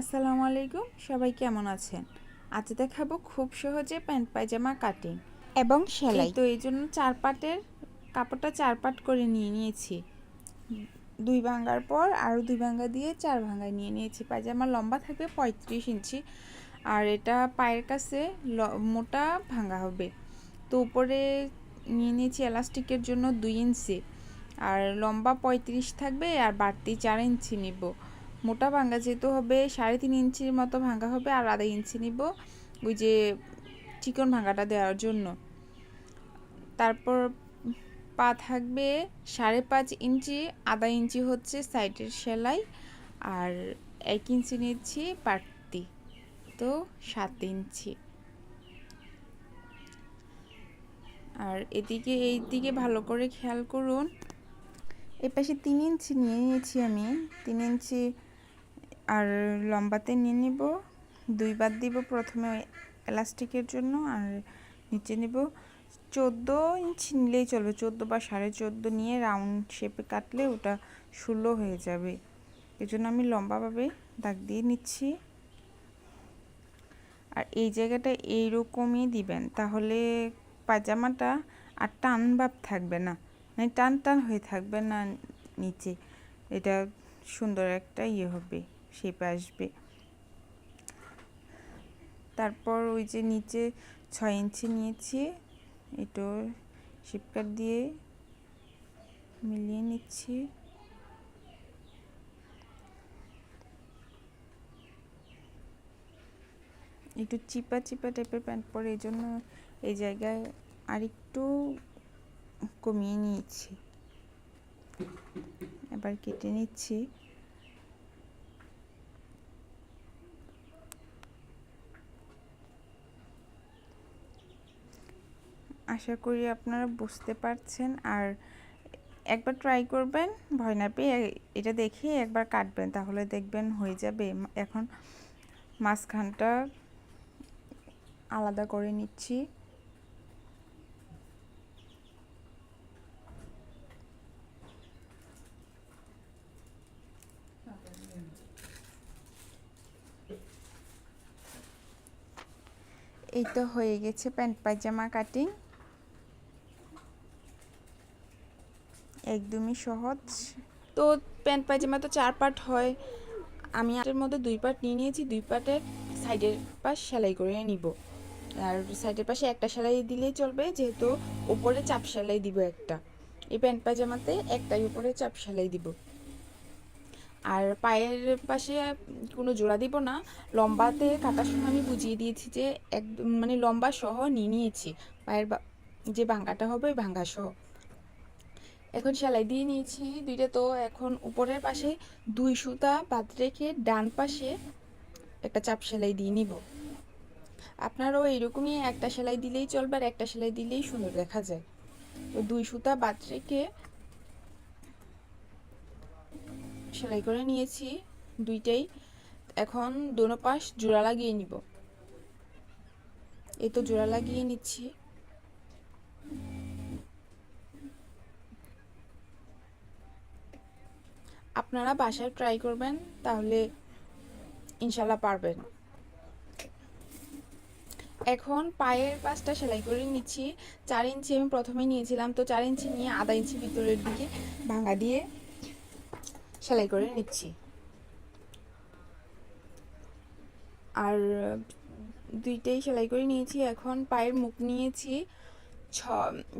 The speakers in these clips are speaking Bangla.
আসসালামু আলাইকুম সবাই কেমন আছেন? আজ দেখাবো খুব সহজে প্যান্ট পায়জামা কাটিং। এবং সেলাই। তো এই জন্য চার পাটের কাপড়টা চার পাট করে নিয়ে নিয়েছি। দুই ভাঙ্গার পর আরও দুই ভাঙ্গা দিয়ে চার ভাঙ্গা নিয়ে নিয়েছি। পায়জামা লম্বা থাকবে পঁয়ত্রিশ ইঞ্চি। আর এটা পায়ের কাছে মোটা ভাঙ্গা হবে। তো উপরে নিয়ে নিয়েছি এলাস্টিকের জন্য দুই ইঞ্চি। আর লম্বা পঁয়ত্রিশ থাকবে আর বাড়তি চার ইঞ্চি নিব। মোটা ভাঙ্গা যেহেতু হবে, সাড়ে তিন ইঞ্চির মতো ভাঙ্গা হবে আর আধা ইঞ্চি নিব ওই যে চিকন ভাঙ্গাটা দেওয়ার জন্য। তারপর পা থাকবে সাড়ে পাঁচ ইঞ্চি, আধা ইঞ্চি হচ্ছে সাইডের সেলাই আর এক ইঞ্চি নিচ্ছি বাড়তি তো সাত ইঞ্চি। আর এদিকে এই দিকে ভালো করে খেয়াল করুন এ পাশে তিন ইঞ্চি নিয়ে নিয়েছি আমি, তিন ইঞ্চি আর লম্বাতে নিয়ে নিব। দুইবার দিব প্রথমে এলাস্টিকের জন্য আর নিচে নিব। চোদ্দ ইঞ্চি নিলেই চলবে, চোদ্দ বা সাড়ে চোদ্দ নিয়ে রাউন্ড শেপে কাটলে ওটা ষোলো হয়ে যাবে। এই জন্য আমি লম্বাভাবে দাগ দিয়ে নিচ্ছি। আর এই জায়গাটা এইরকমই দিবেন, তাহলে পাজামাটা আর টান ভাব থাকবে না মানে টান টান হয়ে থাকবে না নিচে। এটা সুন্দর একটা ইয়ে হবে। শেপে আসবে। তারপর ওই যে নিচে ছয় ইঞ্চি নিয়েছি একটু শিপকাট দিয়ে মিলিয়ে নিচ্ছি। একটু চিপা চিপা টাইপের প্যান্ট পরে এই জন্য এই জায়গায় আরেকটু কমিয়ে নিয়েছি। এবার কেটে নিচ্ছি। আশা করি আপনারা বুঝতে পারছেন। আর একবার ট্রাই করবেন, ভয় না পেয়ে এটা দেখে একবার কাটবেন, তাহলে দেখবেন হয়ে যাবে। এখন মাঝখানটা আলাদা করে নিচ্ছি। এই তো হয়ে গেছে প্যান্ট পায়জামা কাটিং। একদমই সহজ। তো প্যান্ট পায়জামা তো চার পার্ট হয়। আমি এর মধ্যে দুই পার্ট নিয়ে নিয়েছি, দুই পার্টের সাইডের পাশ সেলাই করে নিব। আর সাইডের পাশে একটা সেলাই দিলেই চলবে, যেহেতু উপরে চাপ সেলাই দিব একটা। এই প্যান্ট পায়জামাতে একটাই উপরে চাপ সেলাই দিব। আর পায়ের পাশে কোনো জোড়া দিব না। লম্বাতে কাটার সময় আমি বুঝিয়ে দিয়েছি যে একদম মানে লম্বা সহ নিয়ে নিয়েছি। পায়ের যে ভাঙ্গাটা হবে ওই ভাঙ্গা সহ। এখন সেলাই দিয়ে নিয়েছি। দুইটা তো এখন উপরের পাশে দুই সুতা বাদ রেখে ডান পাশে একটা চাপ সেলাই দিয়ে নিব। আপনারাও এইরকমই একটা সেলাই দিলেই চলবে আর একটা সেলাই দিলেই সুন্দর দেখা যায়। তো দুই সুতা বাদ রেখে সেলাই করে নিয়েছি দুইটাই। এখন দোনো পাশ জোড়া লাগিয়ে নিব। এই তো জোড়া লাগিয়ে নিচ্ছি। আপনারা বাসায় ট্রাই করবেন, তাহলে ইনশাল্লাহ পারবেন। এখন পায়ের পাশটা সেলাই করে নিচ্ছি। চার ইঞ্চি আমি প্রথমে নিয়েছিলাম, তো চার ইঞ্চি নিয়ে আধা ইঞ্চি ভিতরের দিকে ভাঙা দিয়ে সেলাই করে নিচ্ছি। আর দুইটাই সেলাই করে নিয়েছি, এখন পায়ের মুখ নিয়েছি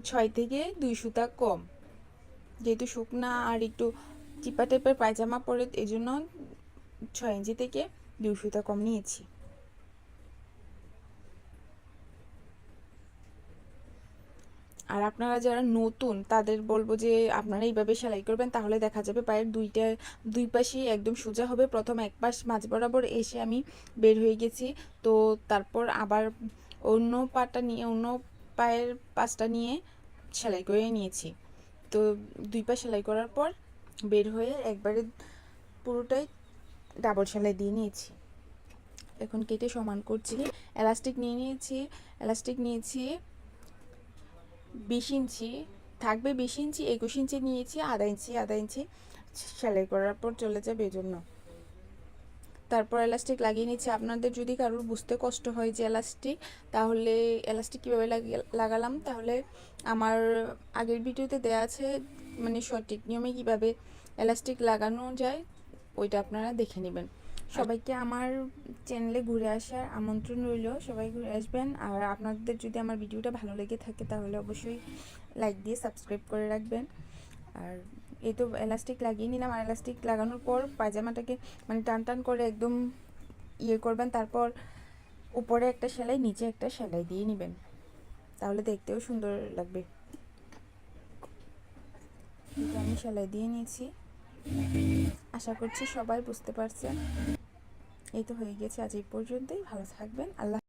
ছয় থেকে দুই সুতা কম। যেহেতু শুকনা আর একটু চিপা টাইপের পায়জামা পরে এই জন্য ছয় ইঞ্চি থেকে দুই কম নিয়েছি। আর আপনারা যারা নতুন, তাদের বলব যে আপনারা এইভাবে সেলাই করবেন, তাহলে দেখা যাবে পায়ের দুইটা, দুই পাশেই একদম সোজা হবে। প্রথম এক পাশ মাঝ বরাবর এসে আমি বের হয়ে গেছি। তো তারপর আবার অন্য পাটা নিয়ে, অন্য পায়ের পাশটা নিয়ে সেলাই করে নিয়েছি। তো দুই পা সেলাই করার পর বের হয়ে একবারে পুরোটাই ডাবল সেলাই দিয়ে নিয়েছি। এখন কেটে সমান করছি। এলাস্টিক নিয়ে নিয়েছি। এলাস্টিক নিয়েছি বিশ ইঞ্চি। থাকবে বিশ ইঞ্চি, একুশ ইঞ্চি নিয়েছি, আধা ইঞ্চি আধা ইঞ্চি সেলাই করার পর চলে যাবে এই জন্য তারপর এলাস্টিক লাগিয়ে নিচ্ছি। আপনাদের যদি কারোর বুঝতে কষ্ট হয় যে এলাস্টিক তাহলে এলাস্টিক কীভাবে লাগালাম? তাহলে আমার আগের ভিডিওতে দেওয়া আছে মানে সঠিক নিয়মে কীভাবে এলাস্টিক লাগানো যায়, ওইটা আপনারা দেখে নেবেন। সবাইকে আমার চ্যানেলে ঘুরে আসার আমন্ত্রণ রইল। সবাই ঘুরে আসবেন। আর আপনাদের যদি আমার ভিডিওটা ভালো লেগে থাকে, তাহলে অবশ্যই লাইক দিয়ে সাবস্ক্রাইব করে রাখবেন। আর এই তো এলাস্টিক লাগিয়ে নিলাম। আর এলাস্টিক লাগানোর পর পায়জামাটাকে মানে টান টান করে একদম ইয়ে করবেন। তারপর উপরে একটা সেলাই, নিচে একটা সেলাই দিয়ে নেবেন। তাহলে দেখতেও সুন্দর লাগবে। আমি সেলাই দিয়ে নিয়েছি। আশা করছি সবাই বুঝতে পারছেন। এই তো হয়ে গেছে আজ এই পর্যন্তই। ভালো থাকবেন। আল্লাহ